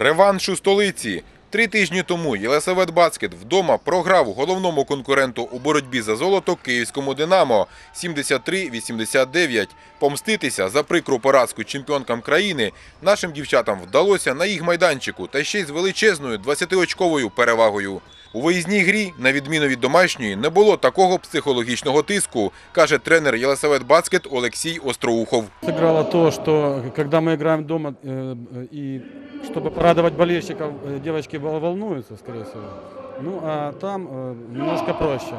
Реванш у столиці. Три тижні тому Єлисавет Бацкет вдома програв головному конкуренту у боротьбі за золото київському «Динамо» 73-89. Помститися за прикру поразку чемпіонкам країни нашим дівчатам вдалося на їх майданчику та ще й з величезною 20-очковою перевагою. У виїзній грі, на відміну від домашньої, не було такого психологічного тиску, каже тренер Єлисавет Бацкет Олексій Остроухов. Сыграло то, что когда мы играем дома, э, э, и чтобы порадовать болельщиков, э, девочки вол- волнуются, скорее всего. Ну, а там э, немножко проще.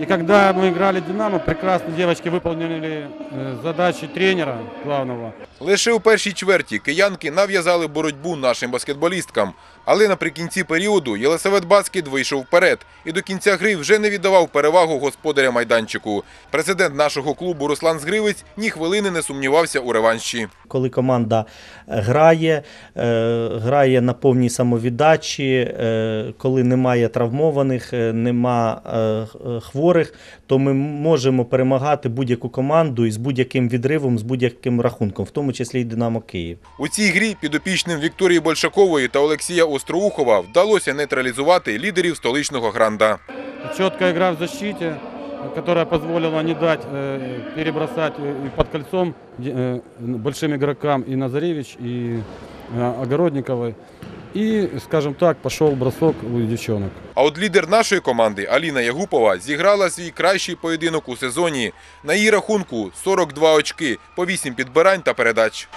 И когда мы играли «Динамо», прекрасно девочки выполнили э, задачи тренера главного. Лише у першій чверті киянки нав'язали боротьбу нашим баскетболісткам. Але наприкінці періоду Єлисавет Баскет вийшов вперед і до кінця гри вже не віддавав перевагу господаря майданчику. Президент нашого клубу Руслан Згривець ні хвилини не сумнівався у реванші. Коли команда е, грає, е, грає на повній самовіддачі, е, коли немає травмованих, е, нема е, х- хворих, то ми можемо перемагати будь-яку команду із будь-яким відривом, з будь-яким рахунком, в тому числі і Динамо Київ. У цій грі підопічним Вікторії Большакової та Олексія Остроухова вдалося нейтралізувати лідерів столичного гранда. Четкая игра в защите, э, которая позволила не дать э, перебросать э, и под кольцом э, большим игрокам и Назаревич, и э, Огородниковой. И, скажем так, пошел бросок у девчонок. А от лідер нашої команди Аліна Ягупова зіграла свій кращий поєдинок у сезоні. На її рахунку 42 очки, по 8 підбирань та передач.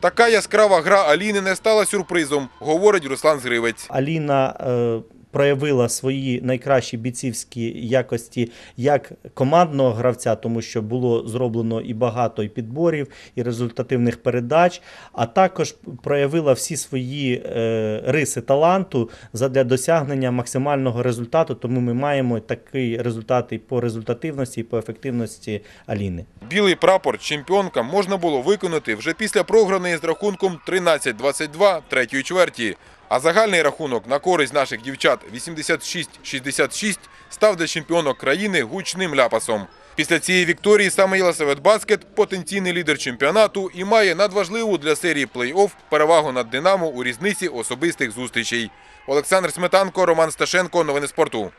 Така яскрава гра Аліни не стала сюрпризом, говорить Руслан Згривець. Аліна е, проявила свої найкращі бійцівські якості як командного гравця, тому що було зроблено і багато і підборів, і результативних передач, а також проявила всі свої е, риси таланту задля досягнення максимального результату. Тому ми маємо такий результат і по результативності, і по ефективності Аліни. Білий прапор чемпіонкам можна було виконати вже після програної з рахунком 13-22 третьої чверті. А загальний рахунок на користь наших дівчат 86-66 став для чемпіонок країни гучним ляпасом. Після цієї вікторії саме Єлисавет Баскет потенційний лідер чемпіонату і має надважливу для серії плей-офф перевагу над Динамо у різниці особистих зустрічей. Олександр Сметанко, Роман Сташенко. Новини спорту.